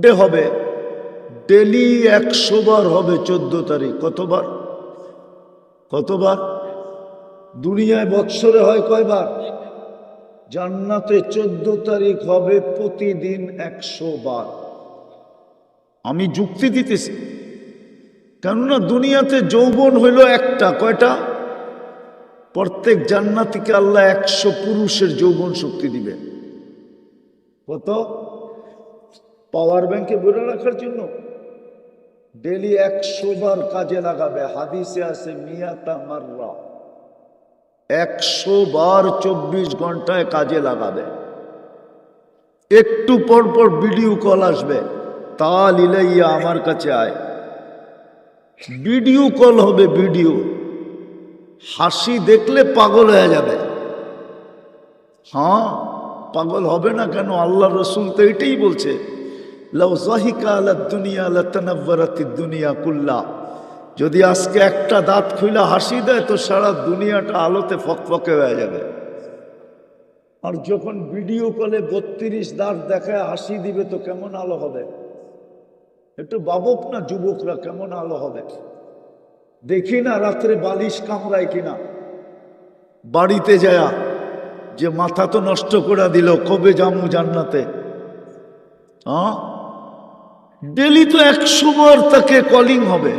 Day হবে। Daily একশো বার হবে চোদ্দ তারিখ। কতবার? কতবার? দুনিয়ায় বৎসরে হয় কয়বার? জান্নাতে চোদ্দ তারিখ হবে প্রতিদিন একশো বার। আমি যুক্তি দিতেছি। কেননা দুনিয়াতে যৌবন হইল একটা, কয়টা? প্রত্যেক জান্নাতিকে আল্লাহ একশো পুরুষের যৌবন শক্তি দিবে কত? পাওয়ার ব্যাংকে বলে রাখার জন্য। ডেলি একশো বার কাজে লাগাবে। হাদিসে আছে, মিয়াতা মাররা। একশো বার চব্বিশ ঘন্টায় কাজে লাগাবে। একটু পর পর ভিডিও কল আসবে। তা লিলাইয়া আমার কাছে আয়। ভিডিও কল হবে ভিডিও। হাসি দেখলে পাগল হয়ে যাবে। হ্যাঁ পাগল হবে না কেন? আল্লাহ রসুল তো এটাই বলছে। লাউ দুনিয়া দুনিয়া কুল্লা। যদি আজকে একটা দাঁত খুইলা হাসি দেয়, তো সারা দুনিয়াটা আলোতে ফকফকে হয়ে যাবে। আর যখন ভিডিও কলে বত্রিশ দাঁত দেখায় হাসি দিবে, তো কেমন আলো হবে? একটু বাবক না যুবকরা, কেমন আলো হবে? দেখি না রাত্রে বালিশ কামড়ায় কিনা। বাড়িতে যায়া যে মাথা তো নষ্ট করে দিল, কবে জামু জান্নাতে? হ্যাঁ ডেলি তো একশো বার তাকে কলিং হবে।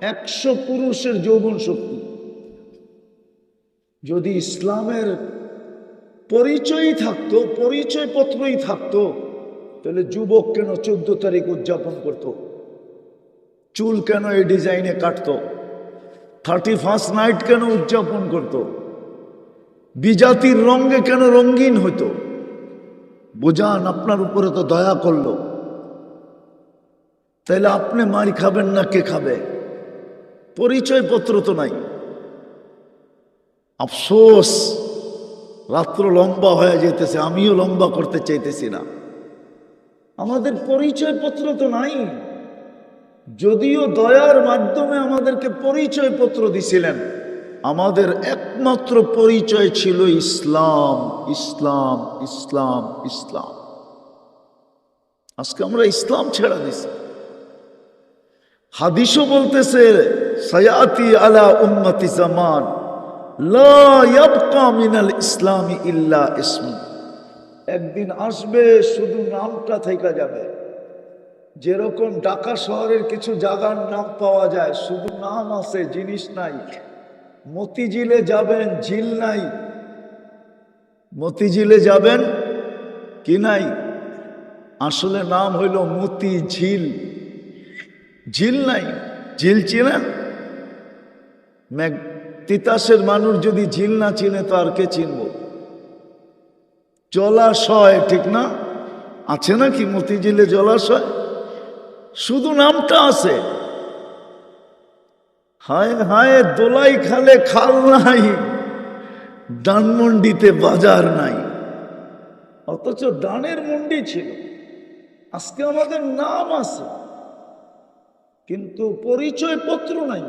একশো পুরুষের যৌবন শক্তি। যদি ইসলামের পরিচয়ই থাকতো পরিচয় পত্রই থাকতো, তাহলে যুবক কেন চোদ্দ তারিখ উদযাপন করত? চুল কেন এই ডিজাইনে কাটতো? থার্টি ফার্স্ট নাইট কেন উদযাপন করত? বিজাতির রঙে কেন রঙিন হতো বোঝান, আপনার উপরে তো দয়া করল। তাইলে আপনি মারি খাবেন না কে খাবে? পরিচয় পত্র তো নাই। আফসোস, রাত্র লম্বা হয়ে যেতেছে, আমিও লম্বা করতে চাইতেছি না। আমাদের পরিচয় পত্র তো নাই। যদিও দয়ার মাধ্যমে আমাদেরকে পরিচয় পত্র দিছিলেন, আমাদের একমাত্র পরিচয় ছিল ইসলাম ইসলাম ইসলাম ইসলাম। আজকে আমরা ইসলাম ছেড়া দিছি। হাদিসও বলতেছে, সয়াতি আলা উম্মতি জামান মিনাল ইসলামি ইল্লা ইসমু। একদিন আসবে, শুধু নামটা থেকে যাবে। যেরকম ঢাকা শহরের কিছু জায়গার নাম পাওয়া যায়, শুধু নাম আছে, জিনিস নাই। মতিঝিলে যাবেন, ঝিল নাই। মতিঝিলে যাবেন কি নাই? আসলে নাম হইল মতি ঝিল নাই ঝিল ম্যাগ, তিতাসের মানুষ যদি ঝিল না চিনে, তো আর কে চিনব? জলাশয়, ঠিক না? আছে নাকি মতিঝিলে জলাশয়? শুধু নামটা আছে। হায় হায়, দোলাই খালে খাল নাই, ডানমন্ডিতে বাজার নাই। অথচ ডানের মন্ডি ছিল। আজকে আমাদের নাম আছে। কিন্তু পরিচয় পত্র নাই।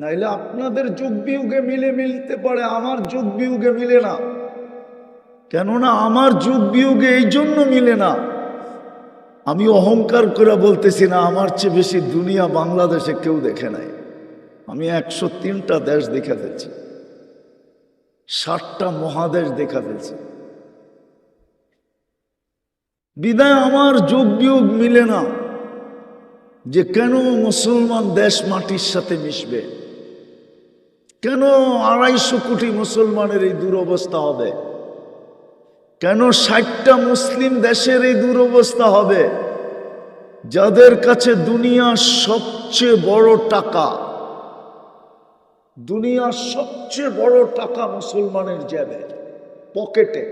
নাইলে আপনাদের যুগ বিয়োগে মিলে মিলতে পারে, আমার যুগ বিয়োগে মিলে না। কেননা আমার যুগ বিয়োগে এই জন্য মিলে না। আমি অহংকার করে বলতেছি না, আমার চেয়ে বেশি দুনিয়া বাংলাদেশে কেউ দেখে নাই। আমি একশো তিনটা দেশ দেখে ফেলছি। ষাটটা মহাদেশ দেখা ফেলছি। বিদায় আমার যোগ বিয়োগ মিলে না। যে কেন মুসলমান দেশ মাটির সাথে মিশবে? কেন আড়াইশো কোটি মুসলমানের এই দুরবস্থা হবে? কেন ষাটটা মুসলিম দেশের এই দুরবস্থা হবে? যাদের কাছে দুনিয়ার সবচেয়ে বড় টাকা, দুনিয়ার সবচেয়ে বড় টাকা মুসলমানের যাবে পকেটে।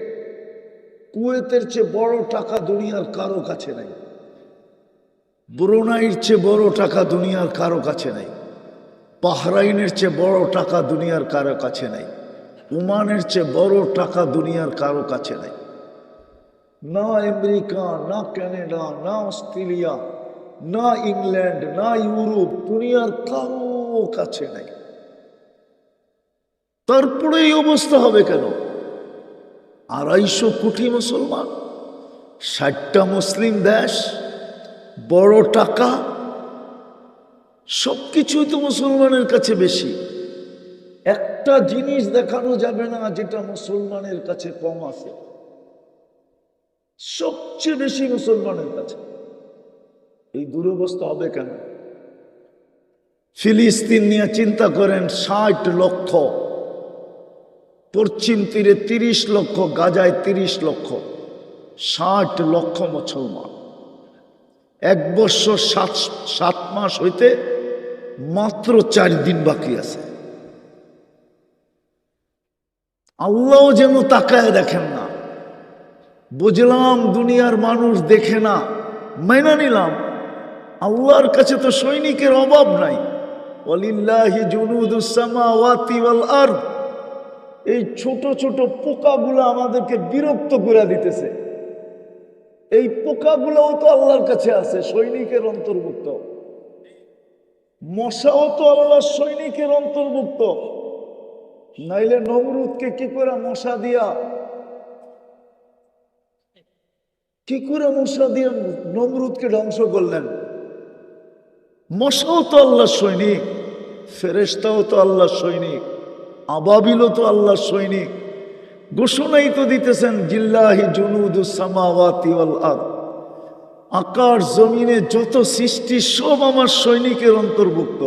কুয়েতের চেয়ে বড় টাকা দুনিয়ার কারও কাছে নাই। ব্রুনাইয়ের চেয়ে বড় টাকা দুনিয়ার কারও কাছে নাই। বাহরাইনের চেয়ে বড় টাকা দুনিয়ার কারও কাছে নাই। ওমানের চেয়ে বড় টাকা দুনিয়ার কারও কাছে নাই। না আমেরিকা, না কানাডা, না অস্ট্রেলিয়া, না ইংল্যান্ড, না ইউরোপ, দুনিয়ার কারও কাছে নাই। তারপরে এই অবস্থা হবে কেন? আড়াইশো কোটি মুসলমান, ষাটটা মুসলিম দেশ বড় টাকা সব কিছুই তো মুসলমানের কাছে বেশি। একটা জিনিস দেখানো যাবে না যেটা মুসলমানের কাছে কম আছে। সবচেয়ে বেশি মুসলমানের কাছে। এই দুরবস্থা হবে কেন? ফিলিস্তিন নিয়ে চিন্তা করেন ষাট লক্ষ। পশ্চিম তীরে তিরিশ লক্ষ, গাজায় তিরিশ লক্ষ। ষাট লক্ষ মুসলমান। এক বছর সাত সাত মাস হইতে মাত্র চার দিন বাকি আছে। আল্লাহ যেন তাকায় দেখেন না। বুঝলাম দুনিয়ার মানুষ দেখে না, মেনে নিলাম। আল্লাহর কাছে তো সৈনিকের অভাব নাই। এই ছোট ছোট পোকাগুলো আমাদেরকে বিরক্ত করে দিতেছে। এই পোকাগুলোও তো আল্লাহর কাছে আছে, সৈনিকের অন্তর্ভুক্ত। মশাও তো আল্লাহর সৈনিকের অন্তর্ভুক্ত। নাইলে নমরুদকে কি করে মশা দিয়া, কি করে মশা দিয়ে নমরুদকে ধ্বংস করলেন? মশাও তো আল্লাহ সৈনিক ফেরেস্তাও তো আল্লাহ সৈনিক, আবাবিলও তো আল্লাহ সৈনিক। ঘোষণাই তো দিতেছেন, জিল্লাহি জুনুদুসামাওয়াতি আকাশ, জমিনে যত সৃষ্টি, সব আমার সৈনিকের অন্তর্ভুক্ত।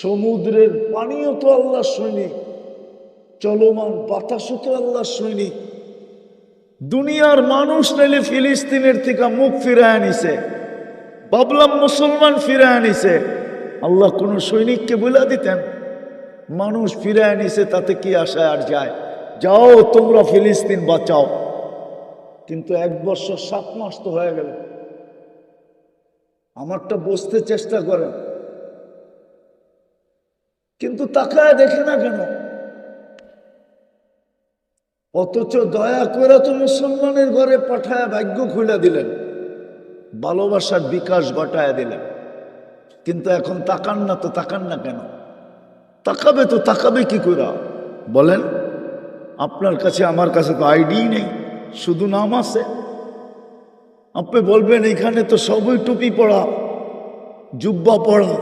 সমুদ্রের পানিও তো আল্লাহ সৈনিক, চলমান বাতাসও তো আল্লাহ সৈনিক। দুনিয়ার মানুষ নাইলে ফিলিস্তিনের থেকে মুখ ফিরায় নিছে, ভাবলাম মুসলমান ফিরায় নিছে। আল্লাহ কোন সৈনিককে বলে দিতেন? মানুষ ফিরায় নিছে, তাতে কি আশায় আর যায়? যাও, তোমরা ফিলিস্তিন বাঁচাও। কিন্তু এক বছর সাত মাস তো হয়ে গেল। আমারটা বসতে চেষ্টা করেন। কিন্তু তাকায় দেখে না কেন? অথচ দয়া করে তো মুসলমানের ঘরে পাঠায় ভাগ্য খুলে দিলেন। ভালোবাসার বিকাশ ঘটায় দিলেন। কিন্তু এখন তাকান না তো তাকান না কেন? তাকাবে তো তাকাবে কি করে? বলেন। আপনার কাছে, আমার কাছে তো আইডি নেই, শুধু নাম আছে। আপনি বলবেন এখানে তো সবই টুপি পড়া জুব্বা পড়া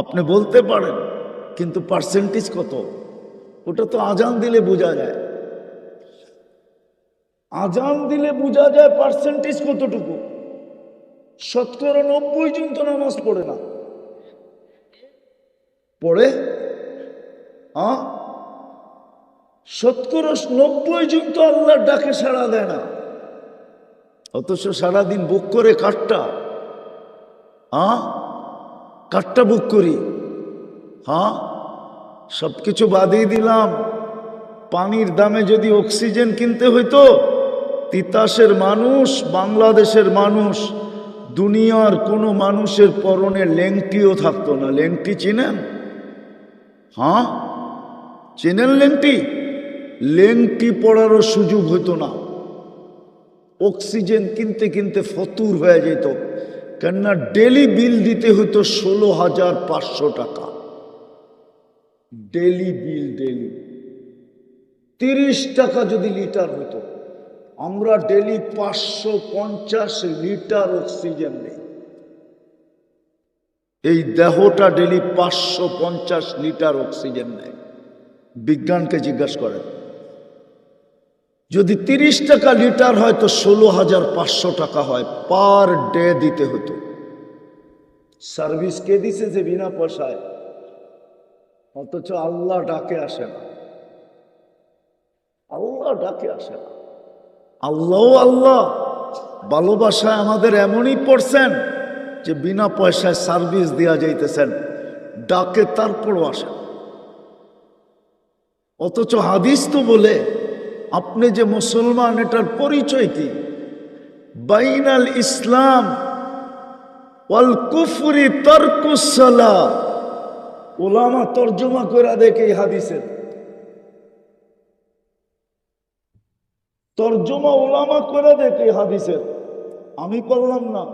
আপনি বলতে পারেন, কিন্তু পার্সেন্টেজ কত? ওটা তো আজান দিলে বোঝা যায়। আজান দিলে বোঝা যায় পার্সেন্টেজ কতটুকু। শতকরা নব্বই জন তো নামাজ পড়ে না। পড়ে? হ্যাঁ শতকরা নব্বই জন তো আল্লাহর ডাকে সাড়া দেয় না। অথচ সারাদিন বুক করে কাঠটা। হ্যাঁ? কাঠটা বুক করি। হ্যাঁ? সব কিছু বাদিয়ে দিলাম। পানির দামে যদি অক্সিজেন কিনতে হইতো, তিতাসের মানুষ, বাংলাদেশের মানুষ, দুনিয়ার কোনো মানুষের পরনে লেংটিও থাকতো না। লেংটি চিনেন? হ্যাঁ? চেনেন লেংটি? লেংটি পড়ারও সুযোগ হতো না। অক্সিজেন কিনতে কিনতে ফতুর হয়ে যেত। কেননা ডেলি বিল দিতে হতো ষোলো হাজার পাঁচশো টাকা। Daily bill, daily. তিরিশ টাকা যদি লিটার হতো, আমরা ডেলি পাঁচশো পঞ্চাশ লিটার অক্সিজেন নেই। এই দেহটা ডেলি পাঁচশো পঞ্চাশ লিটার অক্সিজেন নেয়। বিজ্ঞানকে জিজ্ঞাসা করেন যদি তিরিশ টাকা লিটার হয় তো ষোলো হাজার পাঁচশো টাকা হয়, পার ডে দিতে হতো। সার্ভিস কে দিছে যে বিনা পয়সায়? অথচ আল্লাহ ডাকে আসে না। আল্লাহ ডাকে আসে না। আল্লাহ আল্লাহ। ভালোবাসায় আমাদের এমনই পড়ছেন যে বিনা পয়সায় সার্ভিস দেওয়া যাইতেছেন। ডাকে তারপরও আসে অথচ হাদিস তো বলে আপনি যে মুসলমান, এটার পরিচয় কি? বাইনাল ইসলাম ওয়াল কুফরি তর্কুসালা ওলামা তর্জমা করে দেখে হাদিসের তর্জমা ওলামা করে দেখে হাদিসের আমি করলাম না।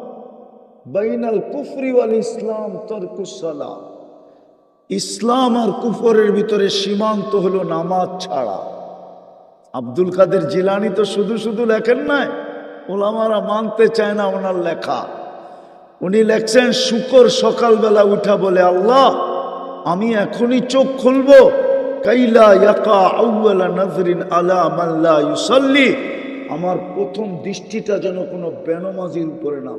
বাইনাল কুফরি ওয়াল ইসলাম তর্কুসালা ইসলাম আর কুফরের ভিতরে সীমান্ত হলো নামাজ ছাড়া। আব্দুল কাদের জিলানি তো শুধু শুধু লেখেন নাই। ওলামারা মানতে চায় না ওনার লেখা। উনি লেখছেন, শুকর সকালবেলা উঠা বলে, আল্লাহ, আমি এখনই চোখ খুলবো। কাইলা ইয়াকা নজরিন আলা মাল্লা ইউসাল্লি। আমার প্রথম দৃষ্টিটা যেন কোনো বেনমাজির উপরে না।